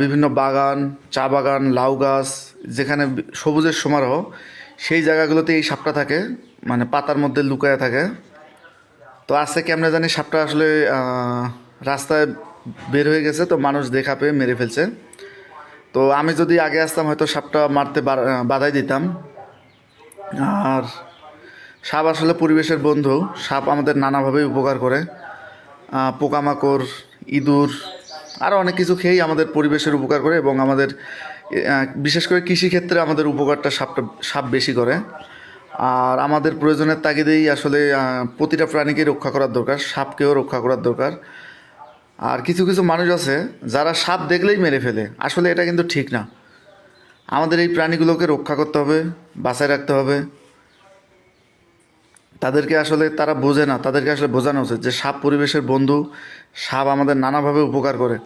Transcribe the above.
বিভিন্ন বাগান, চা বাগান, লাউ গাছ, যেখানে সবুজের সমারোহ, সেই জায়গাগুলোতে এই সাপটা থাকে মানে পাতার মধ্যে লুকায় থাকে। তো আজকে কেমনে জানি সাপটা আসলে রাস্তায় বের হয়ে গেছে, তো মানুষ দেখা পেয়ে মেরে ফেলছে। তো আমি যদি আগে আসতাম, হয়তো সাপটা মারতে বাধাই দিতাম। আর সাপ আসলে পরিবেশের বন্ধু। সাপ আমাদের নানাভাবেই উপকার করে। পোকামাকড়, ইঁদুর আরও অনেক কিছু খেয়েই আমাদের পরিবেশের উপকার করে এবং আমাদের বিশেষ করে কৃষিক্ষেত্রে আমাদের উপকারটা সাপটা, সাপ বেশি করে। আর আমাদের প্রয়োজনের তাগিদেই আসলে প্রতিটা প্রাণীকে রক্ষা করার দরকার, সাপকেও রক্ষা করার দরকার। আর কিছু কিছু মানুষ আছে যারা সাপ দেখলেই মেরে ফেলে। আসলে এটা কিন্তু ঠিক না। আমাদের এই প্রাণীগুলোকে রক্ষা করতে হবে, বাঁচায় রাখতে হবে। তাদেরকে আসলে তারা বোঝে না, তাদেরকে আসলে বোঝানো উচিত যে সাপ পরিবেশের বন্ধু, সাপ আমাদের নানাভাবে উপকার করে।